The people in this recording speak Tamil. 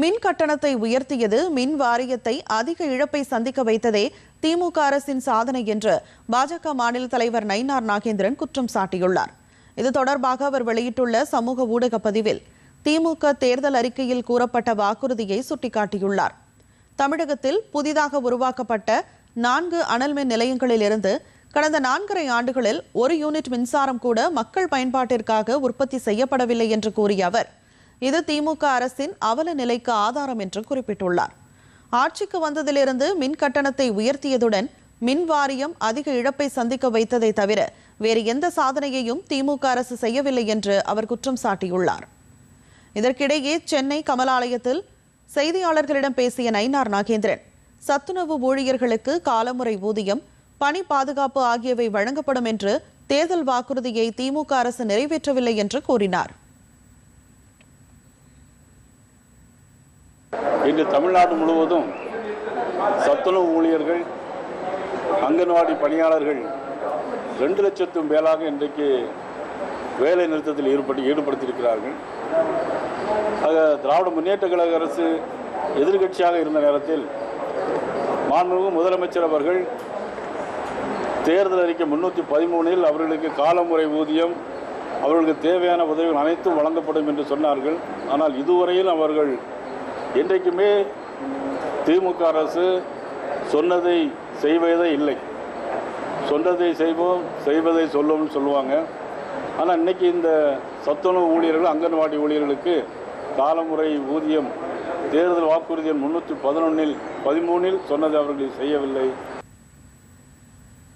மின் கட்டணத்தை உயர்த்தியது மின் வாரியத்தை அதிக இழப்பை சந்திக்க வைத்ததே திமுக அரசின் சாதனை என்று பாஜக மாநில தலைவர் நயினார் நாகேந்திரன் குற்றம் சாட்டியுள்ளார். இது தொடர்பாக அவர் வெளியிட்டுள்ள சமூக ஊடக பதிவில் திமுக தேர்தல் அறிக்கையில் கூறப்பட்ட வாக்குறுதியை சுட்டிக்காட்டியுள்ளார். தமிழகத்தில் புதிதாக உருவாக்கப்பட்ட நான்கு அனல் மின் நிலையங்களிலிருந்து கடந்த நான்கரை ஆண்டுகளில் ஒரு யூனிட் மின்சாரம் கூட மக்கள் பயன்பாட்டிற்காக உற்பத்தி செய்யப்படவில்லை என்று கூறிய அவர் இது திமுக அரசின் அவல நிலைக்கு ஆதாரம் என்று குறிப்பிட்டுள்ளார். ஆட்சிக்கு வந்ததிலிருந்து மின் கட்டணத்தை உயர்த்தியதுடன் மின் வாரியம் அதிக இழப்பை சந்திக்க வைத்ததை தவிர வேறு எந்த சாதனையையும் திமுக அரசு செய்யவில்லை என்று அவர் குற்றம் சாட்டியுள்ளார். இதற்கிடையே சென்னை கமலாலயத்தில் செய்தியாளர்களிடம் பேசிய நயினார் நாகேந்திரன் சத்துணவு ஊழியர்களுக்கு காலமுறை ஊதியம் பணி பாதுகாப்பு ஆகியவை வழங்கப்படும் என்று தேர்தல் வாக்குறுதியை திமுக அரசு நிறைவேற்றவில்லை என்று கூறினார். இன்று தமிழ்நாடு முழுவதும் சத்துணவு ஊழியர்கள் அங்கன்வாடி பணியாளர்கள் ரெண்டு லட்சத்தும் மேலாக இன்றைக்கு வேலை நிறுத்தத்தில் ஈடுபட்டு ஈடுபடுத்தியிருக்கிறார்கள். ஆக திராவிட முன்னேற்ற கழக அரசு எதிர்க்கட்சியாக இருந்த நேரத்தில் மாண்புமிகு முதலமைச்சர் அவர்கள் தேர்தல் அறிக்கை முன்னூற்றி பதிமூணில் அவர்களுக்கு காலமுறை ஊதியம் அவர்களுக்கு தேவையான உதவிகள் அனைத்தும் வழங்கப்படும் என்று சொன்னார்கள். ஆனால் இதுவரையில் அவர்கள் என்றைக்குமே திமுக அரசு சொன்னதை செய்வதே இல்லை. சொன்னதை செய்வோம் செய்வதை சொல்லுவோம்னு சொல்லுவாங்க. ஆனால் இன்னைக்கு இந்த சத்துணவு ஊழியர்கள் அங்கன்வாடி ஊழியர்களுக்கு காலமுறை ஊதியம் தேர்தல் வாக்குறுதியின் முன்னூற்றி பதினொன்னில் பதிமூணில் சொன்னதை அவர்கள் செய்யவில்லை.